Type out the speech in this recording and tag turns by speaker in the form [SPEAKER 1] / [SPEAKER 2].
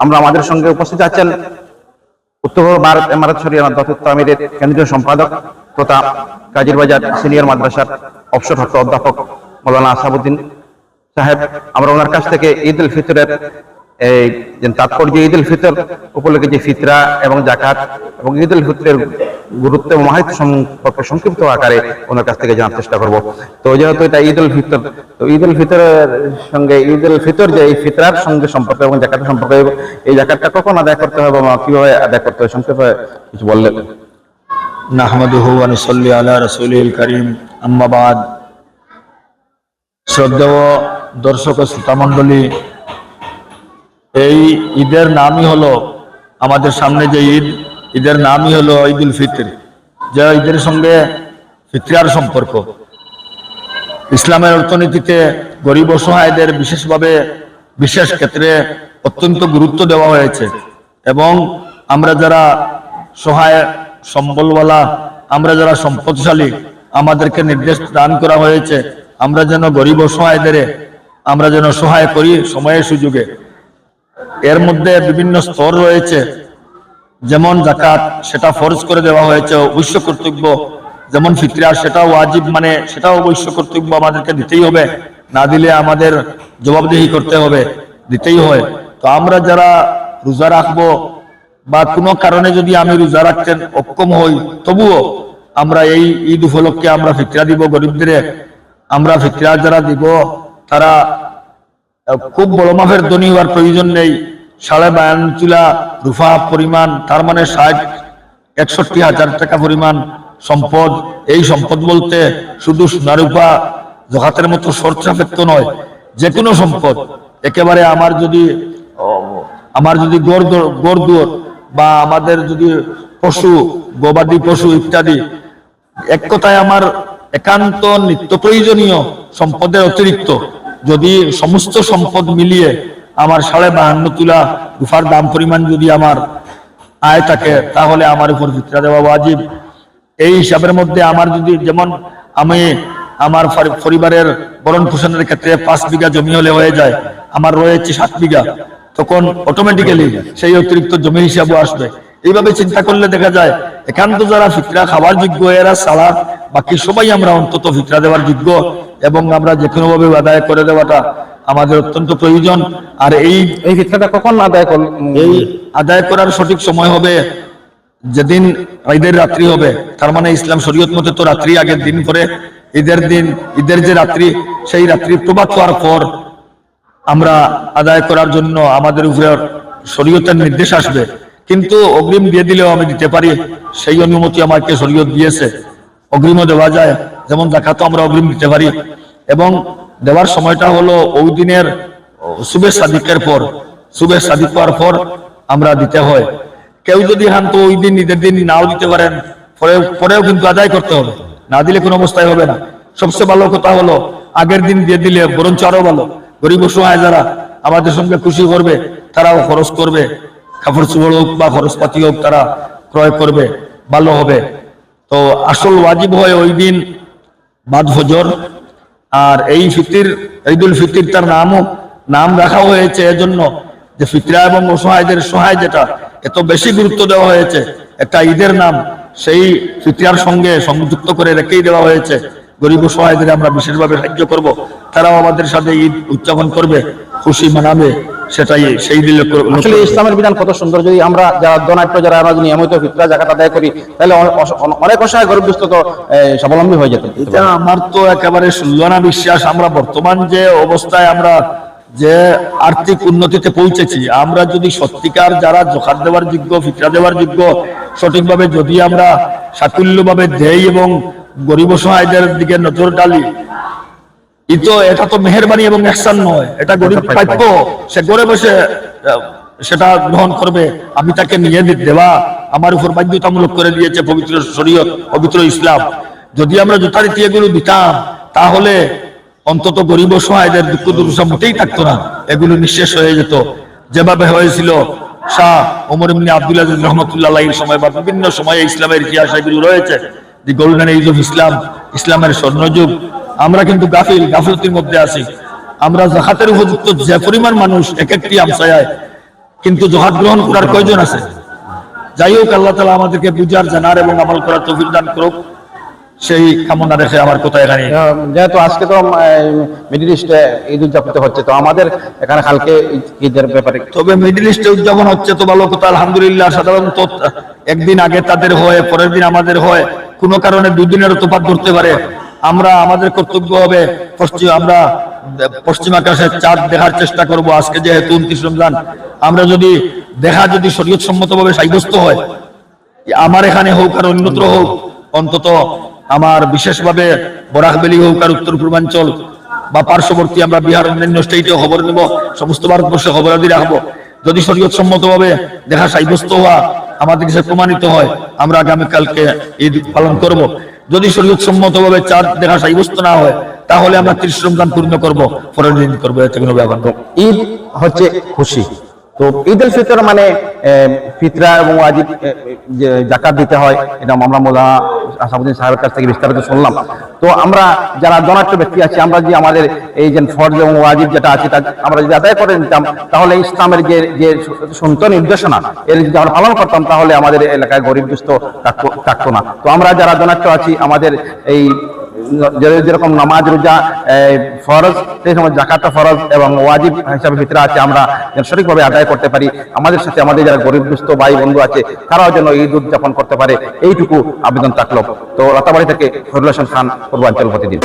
[SPEAKER 1] আমরা আমাদের সঙ্গে উপস্থিত আছেন উত্তর ভারত এমারত শরিয়া দত্ত আমিরের কেন্দ্রীয় সম্পাদক তথা কাজির বাজার সিনিয়র মাদ্রাসার অবসরপ্রাপ্ত অধ্যাপক মৌলানা আসাবুদ্দিন সাহেব। আমরা ওনার কাছ থেকে ঈদ উল ফিতরের এই তাৎপর্য ঈদ উল ফিতর উপলক্ষে যে ফিতরা এবং জাকাত এবং ঈদ উল ফিতরের গুরুত্ব এবং সম্পর্কে সংক্ষিপ্ত আকারে ওনার কাছ থেকে জানার চেষ্টা করব। তো যেহেতু এটা ঈদ উল ফিতর, তো ঈদ উল ফিতরের সঙ্গে ঈদ উল ফিতর যে এই ফিতরার সঙ্গে সম্পর্ক এবং জাকাতের সম্পর্ক, এই জাকাতটা কখন আদায় করতে হবে এবং কীভাবে আদায় করতে হবে সংক্ষেপে কিছু বললেন?
[SPEAKER 2] নাহমাদুহু ওয়া নুসাল্লি আলা রাসূলিল কারীম, আম্মা শ্রদ্ধেয় দর্শক ও শ্রোতা মণ্ডলী এই ঈদের নামই হলো আমাদের সামনে যে ঈদ, ঈদের নামই হলো ঈদ উল ফিতর, যে ঈদের সঙ্গে ফিতরার সম্পর্ক। ইসলামের অর্থনীতিতে গরিব অসহায়দের বিশেষভাবে বিশেষ ক্ষেত্রে অত্যন্ত গুরুত্ব দেওয়া হয়েছে এবং আমরা যারা সহায় সম্বলওয়ালা, আমরা যারা সম্পদশালী, আমাদেরকে নির্দেশ দান করা হয়েছে, আমরা যেন গরিব অসহায়দের, আমরা যেন সহায় করি সময়ের সুযোগে। এর মধ্যে বিভিন্ন স্তর রয়েছে। যেমন জাকাত সেটা ফরজ করে দেওয়া হয়েছে, অবশ্য কর্তব্য। যেমন ফিতরা সেটাও ওয়াজিব মানে সেটাও অবশ্য কর্তব্য আমাদেরকে দিতেই হবে। না দিলে আমাদের জবাবদিহি করতে হবে, দিতেই হয়। তো আমরা যারা রোজা রাখব বা কোনো কারণে যদি আমি রোজা রাখতেন অক্ষম হই, তবুও আমরা এই ঈদ উপলক্ষে আমরা ফিতরা দিব গরিবদের। আমরা ফিতরা যারা দিব, তারা খুব বড় মাপের ধনী হওয়ার প্রয়োজন নেই। সাড়ে বায়ান্ন চুলা রুফা পরিমাণ, তার মানে ষাট, একষট্টি হাজার টাকা পরিমাণ সম্পদ। এই সম্পদ বলতে শুধু সোনা রূপা জগাতের মতো সাপেক্ষ নয় যে কোনো সম্পদ। একেবারে আমার যদি আমার যদি গড় গড় বা আমাদের যদি পশু, গবাদি পশু ইত্যাদি, এক কথায় আমার একান্ত নিত্য প্রয়োজনীয় সম্পদের অতিরিক্ত। যদি সমস্ত সম্পদ মিলিয়ে আমার সাড়ে বাহান্ন তুলা রুফার দাম পরিমাণ যদি আমার আয় থাকে, তাহলে আমার উপর ফিতরা দেওয়া ওয়াজিব। এই হিসাবের মধ্যে আমার যদি যেমন আমি আমার পরিবারের বরণ পোষণের ক্ষেত্রে পাঁচ বিঘা জমি হলে হয়ে যায়, আমার রয়েছে সাত বিঘা, তখন অটোমেটিক্যালি সেই অতিরিক্ত জমি হিসাবও আসবে। এইভাবে চিন্তা করলে দেখা যায় এখান তো যারা ফিতরা খাবার যোগ্য, এরা সালা বাকি সবাই আমরা অন্তত ফিতরা দেওয়ার যোগ্য। এবং আমরা যে কোনো ভাবে আদায় করে দেওয়াটা আমাদের অত্যন্ত প্রয়োজন। আর এই
[SPEAKER 1] এই ফিতরাটা কখন আদায় করল
[SPEAKER 2] এই আদায় করার সঠিক সময় হবে যেদিন ঈদের রাত্রি হবে। তার মানে ইসলাম শরীয়ত মতে তো রাত্রি আগের দিন করে। ঈদের দিন ঈদের যে রাত্রি সেই রাত্রি প্রবাদ হওয়ার পর আমরা আদায় করার জন্য আমাদের উপরে শরীয়তের নির্দেশ আসবে। কিন্তু অগ্রিম দিয়ে দিলেও আমি দিতে পারি। সেই অনুমতি আমাকে শরীয়ত দিয়েছে। অগ্রিমও দেওয়া যায়, যেমন দেখাতো আমরা অগ্রিম দিতে পারি। এবং দেওয়ার সময়টা হলো ওই দিনের সুবেশ সাদিকের পর। সুবেশ সাদিক হওয়ার পর আমরা দিতে হয়। কেউ যদি হান তো ওই দিন, ঈদের দিন নাও দিতে পারেন পরে পরেও কিন্তু আদায় করতে হবে। না দিলে কোনো অবস্থায় হবে না। সবচেয়ে ভালো কথা হলো, আগের দিন দিয়ে দিলে, বরঞ্চ আরও ভালো। গরিব অসহায় যারা আমাদের সঙ্গে খুশি করবে, তারাও খরচ করবে। কাপড় চোপড় হোক বা খরচপাতি হোক, তারা ক্রয় করবে। ভালো হবে। তো আসল ওয়াজিব হয় ওই দিন বাদ ফজর। আর এই ফিতির, ঈদুল ফিতির তার নামও, নাম রাখা হয়েছে এজন্য যে ফিতরা এবং অসহায়দের সহায় যেটা, এত বেশি গুরুত্ব দেওয়া হয়েছে। একটা ঈদের নাম, সেই ফিতরার সঙ্গে সংযুক্ত করে রেখেই দেওয়া হয়েছে। গরিব অসহায়দের আমরা বিশেষভাবে সাহায্য করব। তারাও আমাদের সাথে ঈদ উদযাপন করবে, খুশি মানাবে। সেটাই সেই দিলে
[SPEAKER 1] আসলে ইসলামের বিধান কত সুন্দর। যদি আমরা যারা দনাট্য যারা আমরা নিয়মিত ফিতরা জাকাত আদায় করি তাহলে অনেক অসহায় গরিব দুস্থ তো স্বাবলম্বী হয়ে যেত
[SPEAKER 2] এটা আমার তো একেবারে সুলনা বিশ্বাস। আমরা বর্তমান যে অবস্থায় আমরা যে আর্থিক উন্নতিতে পৌঁছেছি আমরা যদি সত্যিকার যারা জোখার দেওয়ার যোগ্য ফিতরা দেওয়ার যোগ্য সঠিকভাবে যদি আমরা সাকুল্যভাবে দেই এবং গরিব সহায়দের দিকে নজর ডালি ই তো এটা তো মেহরবানি এবং নয় এটা গরিব প্রাপ্য সে গড়ে বসে সেটা গ্রহণ করবে। আমি তাকে নিয়ে দেওয়া আমার উপর বাধ্যতামূলক করে দিয়েছে পবিত্র শরীয়ত পবিত্র ইসলাম। যদি আমরা যথারীতি এগুলো দিতাম তাহলে অন্তত গরিব সহায়দের দুঃখ দুর্দশা মোটেই থাকতো না। এগুলো নিঃশেষ হয়ে যেত। যেভাবে হয়েছিল শাহ ওমর ইবনে আব্দুল আজিজ রহমতুল্লাহ সময় বা বিভিন্ন সময়ে ইসলামের ইতিহাস এগুলো রয়েছে। The golden age of Islam ইসলামের স্বর্ণযুগ আমরা কিন্তু গাফিল গাফিলতির মধ্যে আছি। আমরা জাহাতের উপযুক্ত যে পরিমাণ মানুষ এক একটি আমসায় কিন্তু জহাদ গ্রহণ করার কয়জন আছে? যাই হোক আল্লাহ তালা আমাদেরকে বুঝার জানার এবং আমল করার তৌফিক দান করুক। সেই কামনা রেখে আমার কোথায় এখানে
[SPEAKER 1] যেহেতু আজকে তো মিডিল ইস্টে ঈদ উদযাপিত হচ্ছে তো আমাদের এখানে কালকে ঈদের ব্যাপারে
[SPEAKER 2] তবে মিডিল ইস্টে উদযাপন হচ্ছে তো ভালো কথা আলহামদুলিল্লাহ। সাধারণত একদিন আগে তাদের হয় পরের দিন আমাদের হয়। কোনো কারণে দুদিনের তোফাত ধরতে পারে। আমরা, আমাদের কর্তব্য হবে পশ্চিম আমরা, পশ্চিম আকাশে চাঁদ দেখার চেষ্টা করব আজকে যেহেতু উনত্রিশ রমজান। আমরা যদি দেখা যদি শরীয়ত সম্মতভাবে সাব্যস্ত হয়, আমার এখানে হোক আর অন্যত্র হোক, অন্তত আমার বিশেষভাবে বরাকবেলি হোক আর উত্তর পূর্বাঞ্চল বা পার্শ্ববর্তী আমরা বিহার, অন্যান্য স্টেটে খবর নেব, সমস্ত ভারতবর্ষে খবরাদি রাখব। যদি শরীয়ত সম্মতভাবে দেখা সাব্যস্ত হওয়া আমাদের কাছে প্রমাণিত হয়, আমরা আগামীকালকে ঈদ পালন করব। যদি শরীর সম্মত ভাবে চার দেখা সাব্যস্ত না হয়, তাহলে আমরা ত্রিশ রমজান পূর্ণ করব দিন করব এতে কোনো ব্যাপার
[SPEAKER 1] ঈদ হচ্ছে খুশি। তো ঈদ উল ফিতর মানে ফিতরা এবং ওয়াজিব জাকাত দিতে হয়, এটা আমরা মোলা আসামুদ্দিন সাহেবের কাছ থেকে বিস্তারিত শুনলাম। তো আমরা যারা ধনাঢ্য ব্যক্তি আছি, আমরা যে আমাদের এই যে ফরজ এবং ওয়াজিব যেটা আছে, তা আমরা যদি আদায় করে নিতাম, তাহলে ইসলামের যে যে সুন্ত নির্দেশনা, এর যদি আমরা পালন করতাম, তাহলে আমাদের এলাকায় গরিব দুস্থ থাকতো না। তো আমরা যারা ধনাঢ্য আছি, আমাদের এই যেরকম নামাজ, রোজা ফরজ, সেই সময় জাকাতটা ফরজ এবং ওয়াজিব হিসাবে ভিতরে আছে, আমরা সঠিকভাবে আদায় করতে পারি। আমাদের সাথে আমাদের যারা গরিব দুস্থ ভাই বন্ধু আছে, তারাও যেন ঈদ উদযাপন করতে পারে। এইটুকু আবেদন থাকল। তো রাতাবাড়ি থেকে ফরুল হাসান খান, পূর্বাঞ্চল প্রতিদিন।